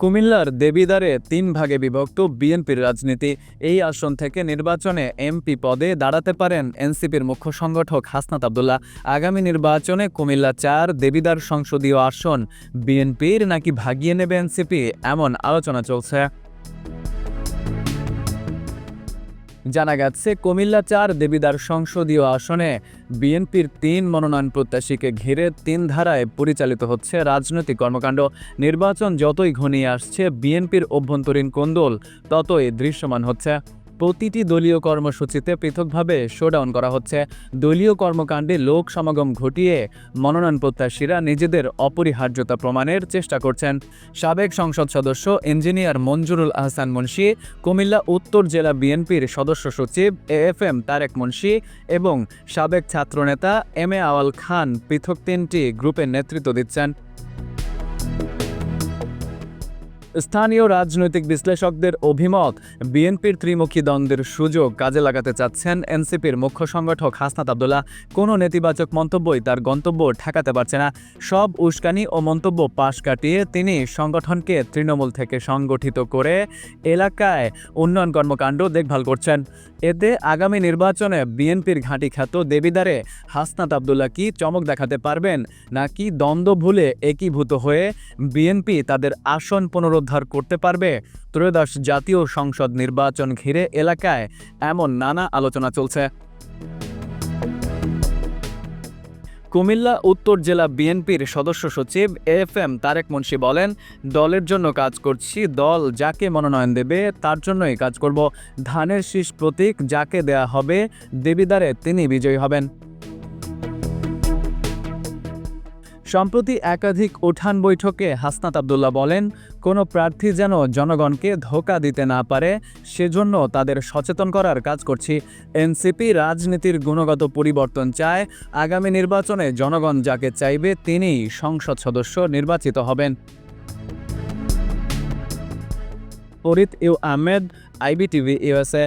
কুমিল্লার দেবিদারে তিন ভাগে বিভক্ত বিএনপির রাজনীতি। এই আসন থেকে নির্বাচনে এমপি পদে দাঁড়াতে পারেন এনসিপির মুখ্য সংগঠক হাসনাত আবদুল্লাহ। আগামী নির্বাচনে কুমিল্লা চার, দেবিদার সংসদীয় আসন। বিএনপির নাকি ভাগিয়ে নেবে এনসিপি? এমন আলোচনা চলছে। জানা গেছে, কুমিল্লা চার দেবিদার সংসদীয় আসনে বিএনপির তিন মনোনয়ন প্রত্যাশীকে ঘিরে তিন ধারায় পরিচালিত হচ্ছে রাজনৈতিক কর্মকাণ্ড। নির্বাচন যতই ঘনিয়ে আসছে, বিএনপির অভ্যন্তরীণ কোন্দল ততই দৃশ্যমান হচ্ছে। প্রতিটি দলীয় কর্মসূচিতে পৃথকভাবে শোডাউন করা হচ্ছে। দলীয় কর্মকাণ্ডে লোক সমাগম ঘটিয়ে মনোনয়ন প্রত্যাশীরা নিজেদের অপরিহার্যতা প্রমাণের চেষ্টা করছেন। সাবেক সংসদ সদস্য ইঞ্জিনিয়ার মঞ্জুরুল আহসান মুন্সি, কুমিল্লা উত্তর জেলা বিএনপির সদস্য সচিব A F M Tarek Munshi এবং সাবেক ছাত্রনেতা এম এ আওয়াল খান পৃথক তিনটি গ্রুপের নেতৃত্ব দিচ্ছেন। স্থানীয় রাজনৈতিক বিশ্লেষকদের অভিমত, বিএনপির ত্রিমুখী দ্বন্দ্বের সুযোগ কাজে লাগাতে চাচ্ছেন এনসিপির মুখ্য সংগঠক হাসনাত আবদুল্লাহ। কোনো নেতিবাচক মন্তব্যই তার গন্তব্য ঠেকাতে পারছে না। সব উস্কানি ও মন্তব্য পাশ কাটিয়ে তিনি সংগঠনকে তৃণমূল থেকে সংগঠিত করে এলাকায় উন্নয়ন কর্মকাণ্ড দেখভাল করছেন। এতে আগামী নির্বাচনে বিএনপির ঘাঁটি খ্যাত দেবিদারে হাসনাত আবদুল্লাহ কি চমক দেখাতে পারবেন, নাকি দ্বন্দ্ব ভুলে একীভূত হয়ে বিএনপি তাদের আসন পুনরুদ্ধার করতে পারবে। ত্রয়োদশ জাতীয় সংসদ নির্বাচন ঘিরে এলাকায় এমন নানা আলোচনা চলছে। কুমিল্লা, উত্তর জেলা বিএনপির সদস্য সচিব এফ এম তারেক মুন্সি বলেন, দলের জন্য কাজ করছি, দল যাকে মনোনয়ন দেবে তার জন্যই কাজ করব। ধানের শীষ প্রতীক যাকে দেয়া হবে দেবিদারে তিনি বিজয়ী হবেন। সম্প্রতি একাধিক উঠান বৈঠকে হাসনাত আবদুল্লাহ বলেন, কোনো প্রার্থী যেন জনগণকে ধোকা দিতে না পারে, সেজন্য তাদের সচেতন করার কাজ করছি। এনসিপি রাজনীতির গুণগত পরিবর্তন চায়। আগামী নির্বাচনে জনগণ যাকে চাইবে তিনিই সংসদ সদস্য নির্বাচিত হবেন। Farid U Ahmed, IBTV USA